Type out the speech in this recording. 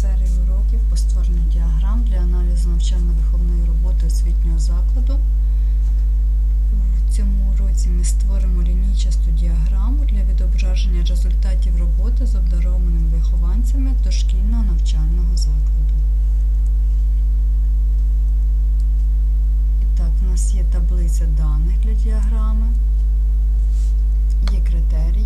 серії уроків по створенню діаграм для аналізу навчально-виховної роботи освітнього закладу. В цьому уроці ми створимо лінійчасту діаграму для відображення результатів роботи з обдарованими вихованцями дошкільного навчального закладу. І так, у нас є таблиця даних для діаграми, є критерії,